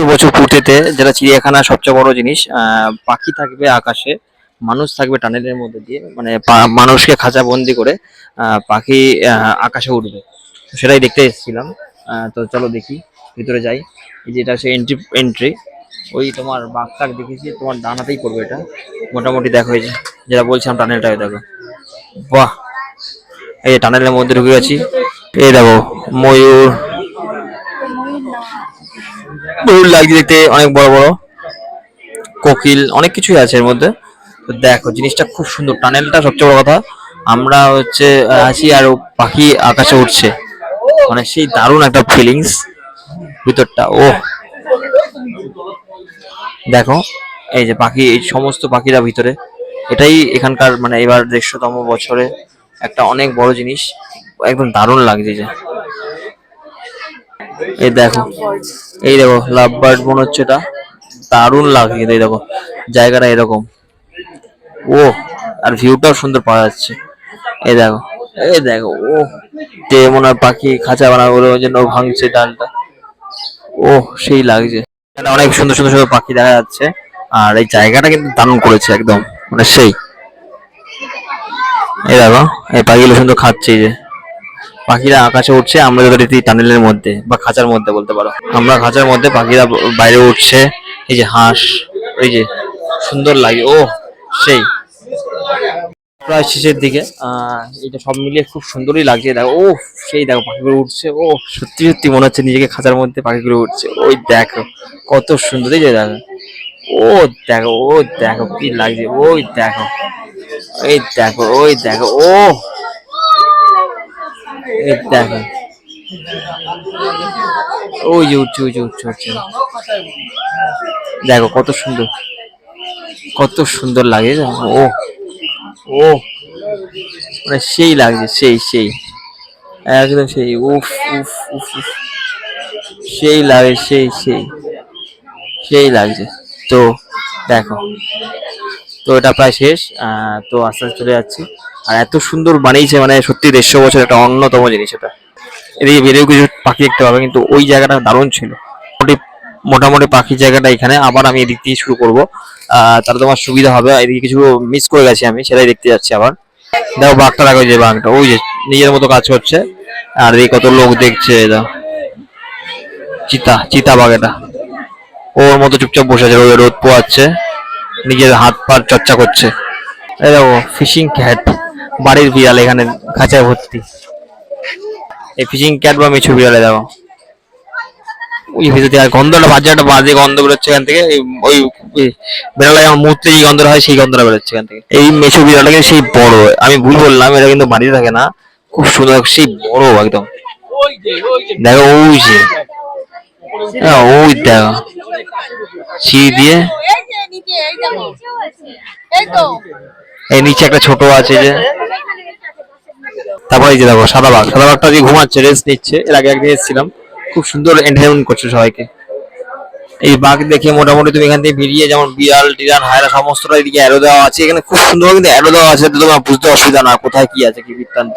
দেড়শো বছর পূর্তিতে যেটা চিড়িয়াখানার সবচেয়ে বড় জিনিস পাখি থাকবে আকাশে, মানুষ থাকবে টানেলের মধ্যে দিয়ে মানে মানুষকে খাঁচা বন্দি করে পাখি আকাশে উঠবে সেটাই দেখতে এসেছিলাম। তো চলো দেখি, ভিতরে যাই। যেটা হচ্ছে এন্ট্রি এন্ট্রি ওই তোমার বাঘ টাক দেখেছি তোমার ডানাতেই পড়বে এটা। মোটামুটি দেখো এই যেটা বলছিলাম টানেলটাই দেখো। বাহ! এই টানেলের মধ্যে ঢুকে গেছি এই দেখো, ময়ূর। ময়ূর লাগছে দেখতে অনেক বড় বড় কোকিল, অনেক কিছুই আছে এর মধ্যে। তো দেখো, জিনিসটা খুব সুন্দর। টানেলটা সবচেয়ে বড় কথা, আমরা হচ্ছে আছি আর পাখি আকাশে উঠছে মানে সেই দারুণ একটা ফিলিংস ভিতরটা। ও দেখো, এই যে পাখি, এই সমস্ত পাখিরা ভিতরে, এটাই এখানকার মানে এবার দেড়শোতম বছরে একটা অনেক বড় জিনিস। একদম দারুণ লাগছে যে। এই দেখো এই দেখো লাভ বার্ড মনে হচ্ছে এটা। দারুণ লাগছে কিন্তু, এই দেখো, জায়গাটা এরকম। ও, আর ভিউটাও সুন্দর পাওয়া যাচ্ছে। এই দেখো এই দেখো, ও, যে মনে হয় পাখি খাঁচা ওই জন্য ভাঙছে ডালটা। ও, সেই লাগছে। অনেক সুন্দর সুন্দর সুন্দর পাখি দেখা যাচ্ছে। আর এই জায়গাটা কিন্তু দারুণ করেছে একদম মানে সেই। এই দেখো, এই পাখিগুলো সুন্দর খাচ্ছে যে। পাখিরা আকাশে উঠছে, আমরা যথারীতি টানেলের মধ্যে বা খাঁচার মধ্যে বলতে পারো। আমরা খাঁচার মধ্যে পাখিরা বাইরে উঠছে, এই যে হাঁস, এই যে সুন্দর লাগে ও সেই। প্রায় শেষের দিকে এটা সব মিলিয়ে খুব সুন্দরই লাগছে, দেখো ও সেই দেখো পাখিগুলো উঠছে ও সত্যি সত্যি মনে হচ্ছে নিজেকে খাঁচার মধ্যে পাখিগুলো উঠছে, ওই দেখো, কত সুন্দর, এই যে দেখো ও দেখো ও দেখো, কি লাগছে, ওই দেখো, এই দেখো, ওই দেখো ও দেখো। ওই যে উঠছে, ওই যে উঠছে উঠছে। দেখো কত সুন্দর কত সুন্দর লাগে? ও ও। মানে সেই লাগছে, সেই সেই। একদম সেই, উফ উফ উফ উফ। সেই লাগে, সেই সেই। সেই লাগছে। তো দেখো। তো এটা প্রায় শেষ তো আস্তে আস্তে চলে যাচ্ছি। আর এত সুন্দর বানিয়েছে মানে সত্যি দেড়শো বছর একটা অন্যতম জিনিস এটা। এদিকে বেরিয়েও কিছু পাখি দেখতে পাবে, কিন্তু ওই জায়গাটা দারুণ ছিল। মোটামুটি পাখির জায়গাটা এখানে। আবার আমি এদিক দিয়ে শুরু করব। তাহলে তোমার সুবিধা হবে। এদিকে কিছু মিস করে গেছি আমি, সেটাই দেখতে যাচ্ছি আবার। দেখো, বাঘটা রাখো যে বাঘটা। ওই যে, নিজের মতো কাজ করছে। আর এই কত লোক দেখছে এটা চিতা চিতা বাঘ এটা। ওর মতো চুপচাপ বসে আছে, রোদ পোয়াচ্ছে নিজের হাত পা চর্চা করছে। এই দেখো ফিশিং ক্যাট বাড়ির বিড়াল এখানে খাঁচায় ভর্তি। এই ফিশিং ক্যাট বা মিছু বিড়ালে দেখো। ওই গন্ধটা বাজে একটা বাজে গন্ধ বেরোচ্ছে এখান থেকে। ওই ওই বিড়ালে যেমন মুহূর্তে যে গন্ধটা হয় সেই গন্ধটা বেরোচ্ছে এখান থেকে। এই মেছু বিড়ালটাকে সেই বড় আমি ভুল বললাম এটা কিন্তু বাড়িতে থাকে না। খুব সুন্দর সেই বড় একদম। দেখো ওই যে। হ্যাঁ, ওই দেখো। সিঁড়ি দিয়ে এই দেখো নিচে একটা ছোট আছে যে। তারপরে এই যে দেখো, সাদা বাঘ। সাদা বাঘটা যে ঘুমাচ্ছে, রেস্ট নিচ্ছে। এর আগে একদিন এসেছিলাম। খুব সুন্দর এন্টারটেনমেন্ট করছে সবাইকে। এই বাঘ দেখে মোটামুটি তুমি এখান থেকে বেরিয়ে যেমন বিড়াল টিরান হায়রা সমস্তটা এদিকে অ্যারো দেওয়া আছে। এখানে খুব সুন্দর কিন্তু অ্যারো দেওয়া আছে তোমার বুঝতে অসুবিধা না, কোথায় কি আছে কি বৃত্তান্ত।